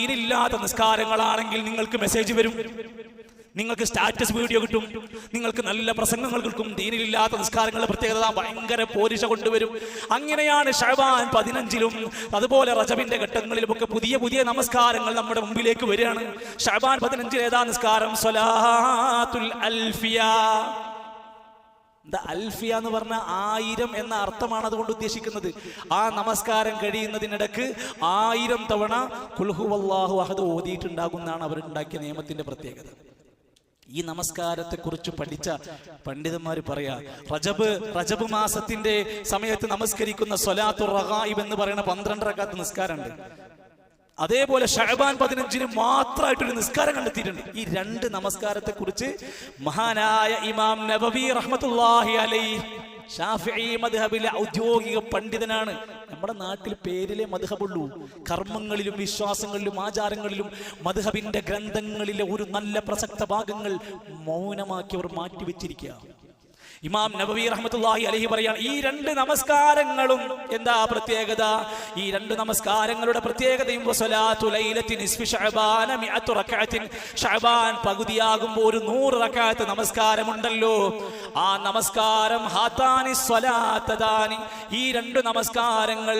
ദീനില്ലാത്ത നിസ്കാരങ്ങളാണെങ്കിൽ നിങ്ങൾക്ക് മെസ്സേജ് വരും. നിങ്ങൾക്ക് സ്റ്റാറ്റസ് വീഡിയോ കിട്ടും. നിങ്ങൾക്ക് നല്ല പ്രസംഗങ്ങൾ കിട്ടും. ദീനിലില്ലാത്ത നിസ്കാരങ്ങളുടെ പ്രത്യേകത ഭയങ്കര പോരിശ കൊണ്ടുവരും. അങ്ങനെയാണ് ഷഹബാൻ പതിനഞ്ചിലും അതുപോലെ റജബിന്റെ ഘട്ടങ്ങളിലും ഒക്കെ പുതിയ പുതിയ നമസ്കാരങ്ങൾ നമ്മുടെ മുമ്പിലേക്ക് വരികയാണ്. ഷഹബാൻ പതിനഞ്ചിൽ ഏതാ നിസ്കാരം? സ്വലാത്തുൽ അൽഫിയ. അൽഫിയ എന്ന് പറഞ്ഞ ആയിരം എന്ന അർത്ഥമാണ് അതുകൊണ്ട് ഉദ്ദേശിക്കുന്നത്. ആ നമസ്കാരം കഴിയുന്നതിനിടക്ക് ആയിരം തവണ കുൽഹു അള്ളാഹു അഹദ് ഓതിയിട്ടുണ്ടാകുന്നതാണ് അവരുണ്ടാക്കിയ നിയമത്തിന്റെ പ്രത്യേകത. ഈ നമസ്കാരത്തെക്കുറിച്ച് പഠിച്ച പണ്ഡിതന്മാർ പറയാ റജബ് റജബ് മാസത്തിന്റെ സമയത്ത് നമസ്കരിക്കുന്ന സൊലാത്തു റഹായിബ് എന്ന് പറയുന്ന പന്ത്രണ്ടരക്കാത്ത നിസ്കാരമുണ്ട്. അതേപോലെ ഷഹബാൻ പതിനഞ്ചിന് മാത്രമായിട്ടൊരു നിസ്കാരം കണ്ടെത്തിയിട്ടുണ്ട്. ഈ രണ്ട് നമസ്കാരത്തെ കുറിച്ച് മഹാനായ ഇമാം നബവി റഹ്മത്തുല്ലാഹി അലൈ ഷാഫി മദ്ഹബിലെ ഔദ്യോഗിക പണ്ഡിതനാണ്. നമ്മുടെ നാട്ടിൽ പേരിലെ മധുഹബുള്ളൂ കർമ്മങ്ങളിലും വിശ്വാസങ്ങളിലും ആചാരങ്ങളിലും മധുഹബിന്റെ ഗ്രന്ഥങ്ങളിലെ ഒരു നല്ല പ്രസക്ത ഭാഗങ്ങൾ മൗനമാക്കി അവർ മാറ്റിവെച്ചിരിക്കുക ഇമാം നബവി റഹ്മത്തുള്ളാഹി അലഹി പറയാണ് ഈ രണ്ട് നമസ്കാരങ്ങളും എന്താ പ്രത്യേകത? ഈ രണ്ട് നമസ്കാരങ്ങളുടെ പ്രത്യേകതയും ശഅബാൻ പകുതിയാകുമ്പോൾ ഒരു നൂറ് റക്കാത്ത് നമസ്കാരമുണ്ടല്ലോ. ആ നമസ്കാരം ഹാതാനി സ്വലാത്തതാനി. ഈ രണ്ട് നമസ്കാരങ്ങൾ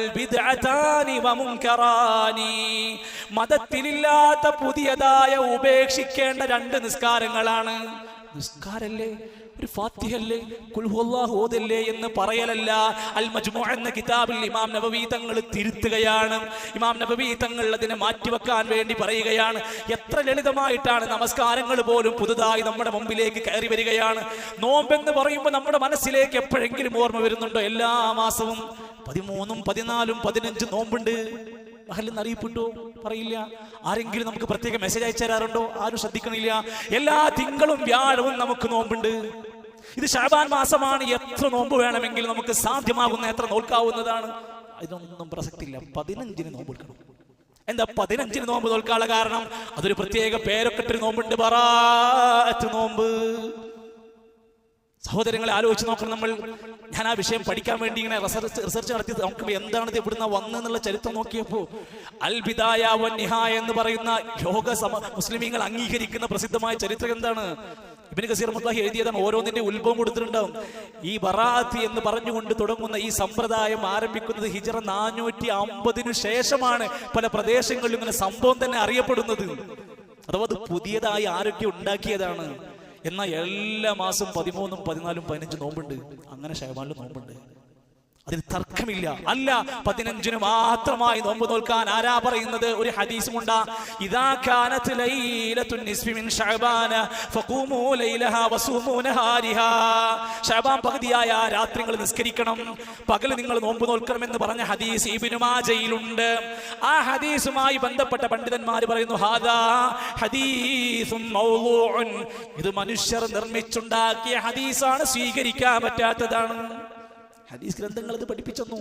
മതത്തിലില്ലാത്ത പുതിയതായ ഉപേക്ഷിക്കേണ്ട രണ്ട് നിസ്കാരങ്ങളാണ്. നിസ്കാരല്ലേ? ഒരു ഫാത്തിഹല്ലേ? കുൽഹുല്ലാഹു ഓതല്ലേ എന്ന് പറയലല്ല. അൽ മജ്മു എന്ന കിതാബിൽ ഇമാം നബവി തങ്ങൾ തിരുത്തുകയാണ്. ഇമാം നബവി തങ്ങൾ അതിനെ മാറ്റിവെക്കാൻ വേണ്ടി പറയുകയാണ്. എത്ര ലളിതമായിട്ടാണ് നമസ്കാരങ്ങൾ പോലും പുതുതായി നമ്മുടെ മുമ്പിലേക്ക് കയറി വരികയാണ്. നോമ്പെന്ന് പറയുമ്പോൾ നമ്മുടെ മനസ്സിലേക്ക് എപ്പോഴെങ്കിലും ഓർമ്മ വരുന്നുണ്ടോ? എല്ലാ മാസവും പതിമൂന്നും പതിനാലും പതിനഞ്ചും നോമ്പുണ്ട്. മഹലിന്ന് അറിയപ്പെട്ടു? പറയില്ല. ആരെങ്കിലും നമുക്ക് പ്രത്യേക മെസ്സേജ് അയച്ചു തരാറുണ്ടോ? ആരും ശ്രദ്ധിക്കണില്ല. എല്ലാ തിങ്കളും വ്യാഴവും നമുക്ക് നോമ്പുണ്ട്. ഇത് ഷാബാൻ മാസമാണ്. എത്ര നോമ്പ് വേണമെങ്കിൽ നമുക്ക് സാധ്യമാകുന്ന എത്ര നോൽക്കാവുന്നതാണ്. ഇതൊന്നും പ്രസക്തിയില്ല. പതിനഞ്ചിന് നോമ്പ് എടുക്കണം എന്താ പതിനഞ്ചിന് നോമ്പ് നോൽക്കാനുള്ള കാരണം? അതൊരു പ്രത്യേക പേരൊക്കെ നോമ്പുണ്ട്. ബറാഅത്ത് നോമ്പ്. സഹോദരങ്ങളെ ആലോചിച്ച് നോക്കണം നമ്മൾ. ഞാൻ ആ വിഷയം പഠിക്കാൻ വേണ്ടി ഇങ്ങനെ റിസർച്ച് റിസർച്ച് നടത്തി. നോക്കുമ്പോൾ എന്താണ് ഇത് ഇവിടുന്ന് വന്നെന്നുള്ള ചരിത്രം നോക്കിയപ്പോൾ അൽബിദായ വൻ നിഹായ എന്ന് പറയുന്ന ലോക സമ മുസ്ലിമീങ്ങൾ അംഗീകരിക്കുന്ന പ്രസിദ്ധമായ ചരിത്രം എന്താണ്? ഇബിന് കസീർ മുത്താഹി എഴുതിയതാണ് ഓരോന്നിന്റെ ഉത്ഭവം കൊടുത്തിട്ടുണ്ടാവും. ഈ ബറാത്ത് എന്ന് പറഞ്ഞുകൊണ്ട് തുടങ്ങുന്ന ഈ സമ്പ്രദായം ആരംഭിക്കുന്നത് ഹിജറ നാനൂറ്റി അമ്പതിനു ശേഷമാണ് പല പ്രദേശങ്ങളിലും ഇങ്ങനെ സംഭവം തന്നെ അറിയപ്പെടുന്നത്. അഥവാ അത് പുതിയതായി ആരൊക്കെ ഉണ്ടാക്കിയതാണ്? എന്നാൽ എല്ലാ മാസം പതിമൂന്നും പതിനാലും പതിനഞ്ചും നോമ്പുണ്ട്. അങ്ങനെ ഷഹബാനിൽ നോമ്പുണ്ട്. അതിന് തർക്കമില്ല. അല്ല പതിനഞ്ചിന് മാത്രമായി നോമ്പ് നോൽക്കാൻ ആരാ പറയുന്നത്? ഒരു ഹദീസുമുണ്ട്. ലൈലത്തുൻ ഫഖൂമൂ വസൂമൂ രാത്രികൾ നിസ്കരിക്കണം. പകൽ നിങ്ങൾ നോമ്പ് നോൽക്കണം എന്ന് പറഞ്ഞ ഹദീസ് ഇബ്നു മാജയിലുണ്ട്. ആ ഹദീസുമായി ബന്ധപ്പെട്ട പണ്ഡിതന്മാർ പറയുന്നു ഹാദാ ഇത് മനുഷ്യർ നിർമ്മിച്ചുണ്ടാക്കിയ ഹദീസാണ് സ്വീകരിക്കാൻ പറ്റാത്തതാണ്. ഹദീസ് ഗ്രന്ഥങ്ങൾ അത് പഠിപ്പിച്ചെന്നു.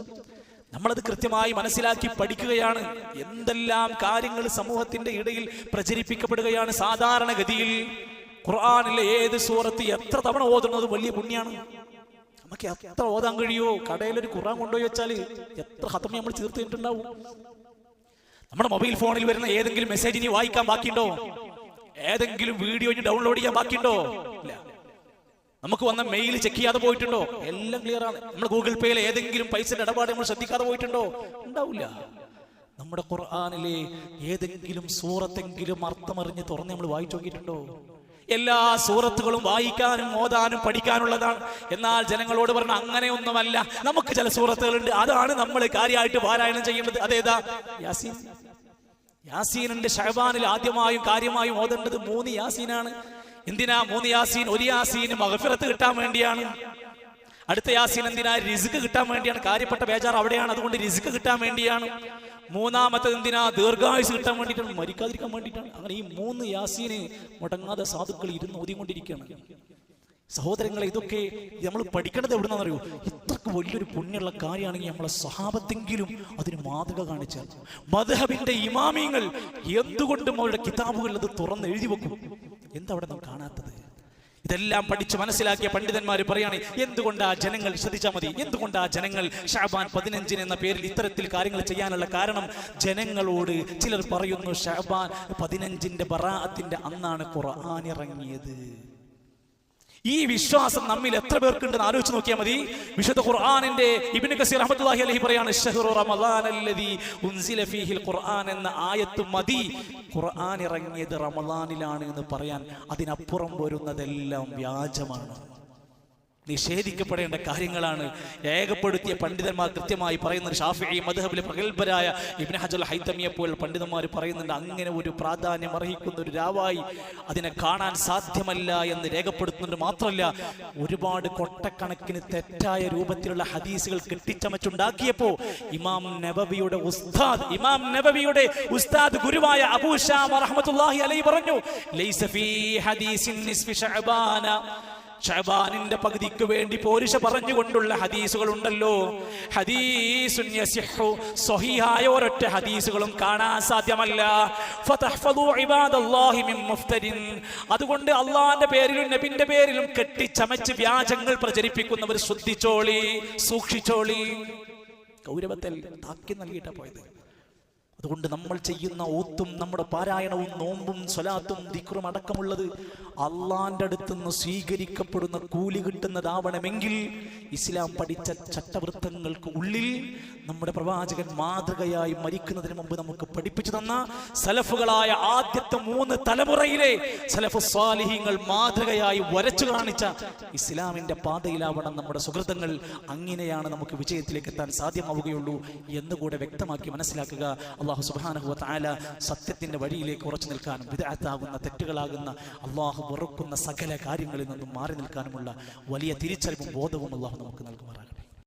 നമ്മളത് കൃത്യമായി മനസ്സിലാക്കി പഠിക്കുകയാണ്. എന്തെല്ലാം കാര്യങ്ങൾ സമൂഹത്തിന്റെ ഇടയിൽ പ്രചരിപ്പിക്കപ്പെടുകയാണ് സാധാരണഗതിയിൽ. ഖുർആാനിലെ ഏത് സൂറത്ത് എത്ര തവണ ഓതുന്നത് വലിയ പുണ്യാണ്. നമുക്ക് എത്ര ഓതാൻ കഴിയോ കടയിൽ ഒരു ഖുർആൻ കൊണ്ടുപോയി വെച്ചാൽ എത്ര ഹത്തം നമ്മൾ തീർത്തിട്ടുണ്ടാവും. നമ്മുടെ മൊബൈൽ ഫോണിൽ വരുന്ന ഏതെങ്കിലും മെസ്സേജ് ഇനി വായിക്കാൻ ബാക്കിയുണ്ടോ? ഏതെങ്കിലും വീഡിയോ ഇനി ഡൗൺലോഡ് ചെയ്യാൻ ബാക്കിയുണ്ടോ? നമുക്ക് വന്ന മെയിൽ ചെക്ക് ചെയ്യാതെ പോയിട്ടുണ്ടോ? എല്ലാം ക്ലിയർ ആണ്. നമ്മൾ ഗൂഗിൾ പേയിൽ ഏതെങ്കിലും പൈസയുടെ ഇടപാട് നമ്മൾ ശ്രദ്ധിക്കാതെ പോയിട്ടുണ്ടോ? ഉണ്ടാവില്ല. നമ്മുടെ ഖുർആാനിലെ ഏതെങ്കിലും സൂറത്തെങ്കിലും അർത്ഥമറിഞ്ഞ് തുറന്ന് നമ്മൾ വായിച്ചു നോക്കിയിട്ടുണ്ടോ? എല്ലാ സൂറത്തുകളും വായിക്കാനും ഓതാനും പഠിക്കാനുള്ളതാണ്. എന്നാൽ ജനങ്ങളോട് പറഞ്ഞ അങ്ങനെയൊന്നുമല്ല. നമുക്ക് ചില സൂറത്തുകളുണ്ട്. അതാണ് നമ്മൾ കാര്യമായിട്ട് പാരായണം ചെയ്യുന്നത്. അതേതാ? യാസീൻ. യാസീനിന്റെ ഷഹബാനിൽ ആദ്യമായും കാര്യമായും ഓതേണ്ടത് മൂന്ന് യാസീനാണ്. എന്തിനാ മൂന്ന് യാസീൻ ഒരു യാസീൻ മഹഫിറത്ത് കിട്ടാൻ വേണ്ടിയാണ്? അടുത്ത യാസീൻ എന്തിനാ റിസ്ക് കിട്ടാൻ വേണ്ടിയാണ്? കാര്യപ്പെട്ട ബേജാർ അവിടെയാണ് അതുകൊണ്ട് റിസ്ക് കിട്ടാൻ വേണ്ടിയാണ്. മൂന്നാമത്തത് എന്തിനാ ദീർഘായുസ് കിട്ടാൻ വേണ്ടിയിട്ടാണ്? മരിക്കാതിരിക്കാൻ വേണ്ടിയിട്ടാണ്. അങ്ങനെ ഈ മൂന്ന് യാസീന് മുടങ്ങാതെ സാധുക്കൾ ഇരുന്ന് ഓതിക്കൊണ്ടിരിക്കുകയാണ്. സഹോദരങ്ങളെ ഇതൊക്കെ നമ്മൾ പഠിക്കേണ്ടത് എവിടുന്നറിയോ ഇത്രക്ക് വലിയൊരു പുണ്യമുള്ള കാര്യമാണെങ്കിൽ നമ്മളെ സ്വഭാവത്തെങ്കിലും അതിന് മാതൃക കാണിച്ചാൽ മധഹബിന്റെ ഇമാമിയങ്ങൾ എന്തുകൊണ്ടും അവരുടെ കിതാബുകളിൽ അത് തുറന്ന് എഴുതി വെക്കും? എന്താ അവിടെ നാം കാണാത്തത്? ഇതെല്ലാം പഠിച്ച് മനസ്സിലാക്കിയ പണ്ഡിതന്മാർ പറയാണ് ആ ജനങ്ങൾ ശ്രദ്ധിച്ചാൽ മതി? ആ ജനങ്ങൾ ഷാബാൻ പതിനഞ്ചിന് എന്ന പേരിൽ ഇത്തരത്തിൽ കാര്യങ്ങൾ ചെയ്യാനുള്ള കാരണം? ജനങ്ങളോട് ചിലർ പറയുന്നു ഷാബാൻ പതിനഞ്ചിന്റെ ബറാഅത്തിന്റെ അന്നാണ് ഖുർആൻ ഇറങ്ങിയത്. ഈ വിശ്വാസം നമ്മിൽ എത്ര പേർക്കുണ്ടെന്ന് ആലോചിച്ച് നോക്കിയാൽ മതി. വിശുദ്ധ ഖുർആനിന്റെ ഇബ്നു കസീർ അഹമ്മദ്ഹി അലൈഹി പറയാണ് ഖുർആൻ എന്ന ആയത്ത് മതി. ഖുർആൻ ഇറങ്ങിയത് റമളാനിലാണ് എന്ന് പറയാൻ അതിനപ്പുറം വരുന്നതെല്ലാം വ്യാജമാണ്. നിഷേധിക്കപ്പെടേണ്ട കാര്യങ്ങളാണ്. ഏകപ്പെടുത്തിയ പണ്ഡിതന്മാർ കൃത്യമായി പറയുന്നത് ഷാഫി മധുഹബിലെ പ്രഗത്ഭരായ ഇബ്ൻ ഹജൽ ഹൈത്തമിയെ പോലെ പണ്ഡിതന്മാർ പറയുന്നുണ്ട് അങ്ങനെ ഒരു പ്രാധാന്യം അർഹിക്കുന്ന ഒരു രാവായി അതിനെ കാണാൻ സാധ്യമല്ല എന്ന് രേഖപ്പെടുത്തുന്നുണ്ട് മാത്രമല്ല ഒരുപാട് കൊട്ടക്കണക്കിന് തെറ്റായ രൂപത്തിലുള്ള ഹദീസുകൾ കെട്ടിച്ചമച്ചുണ്ടാക്കിയപ്പോ ഇമാം നബവിയുടെ ഉസ്താദ് ഇമാം നബവിയുടെ ഉസ്താദ് ഗുരുവായ അബൂഷാ പറഞ്ഞു ഹദീസിൻ ഷഹബാനിന്റെ പകുതിക്ക് വേണ്ടി പോരിശ പറഞ്ഞുകൊണ്ടുള്ള ഹദീസുകൾ ഉണ്ടല്ലോ സ്വഹീഹായ ഒരൊറ്റ ഹദീസുകളും കാണാൻ സാധ്യമല്ല. അതുകൊണ്ട് അള്ളാന്റെ പേരിലും നബിന്റെ പേരിലും കെട്ടിച്ചമച്ച് വ്യാജങ്ങൾ പ്രചരിപ്പിക്കുന്നവർ ശ്രദ്ധിച്ചോളി സൂക്ഷിച്ചോളി. ഗൗരവത്തിൽ താക്കി നൽകിയിട്ടാ പോയത്. അതുകൊണ്ട് നമ്മൾ ചെയ്യുന്ന ഓത്തും നമ്മുടെ പാരായണവും നോമ്പും സ്വലാത്തും ദിക്റും അടക്കമുള്ളത് അള്ളാന്റെ അടുത്ത് നിന്ന് സ്വീകരിക്കപ്പെടുന്ന കൂലി കിട്ടുന്നതാവണമെങ്കിൽ ഇസ്ലാം പഠിച്ച ചട്ടവൃത്തങ്ങൾക്ക് ഉള്ളിൽ നമ്മുടെ പ്രവാചകൻ മാതൃകയായി മരിക്കുന്നതിന് മുമ്പ് നമുക്ക് പഠിപ്പിച്ചു തന്ന സലഫുകളായ ആദ്യത്തെ മൂന്ന് തലമുറയിലെ സലഫ് സ്വാലിഹീങ്ങൾ മാതൃകയായി വരച്ചു കാണിച്ച ഇസ്ലാമിന്റെ പാതയിലാവണം നമ്മുടെ സുഹൃത്തങ്ങൾ അങ്ങനെയാണ് നമുക്ക് വിജയത്തിലേക്ക് എത്താൻ സാധ്യമാവുകയുള്ളൂ എന്നുകൂടെ വ്യക്തമാക്കി മനസ്സിലാക്കുക. അള്ളാഹു സുബാനഹുവ താല സത്യത്തിന്റെ വഴിയിലേക്ക് ഉറച്ചു നിൽക്കാനും വിദഗ്ധാകുന്ന തെറ്റുകളാകുന്ന അള്ളാഹു വെറുക്കുന്ന സകല കാര്യങ്ങളിൽ നിന്നും മാറി നിൽക്കാനുമുള്ള വലിയ തിരിച്ചറിവും ബോധവും അള്ളാഹു നമുക്ക് നൽകുമാറാകട്ടെ.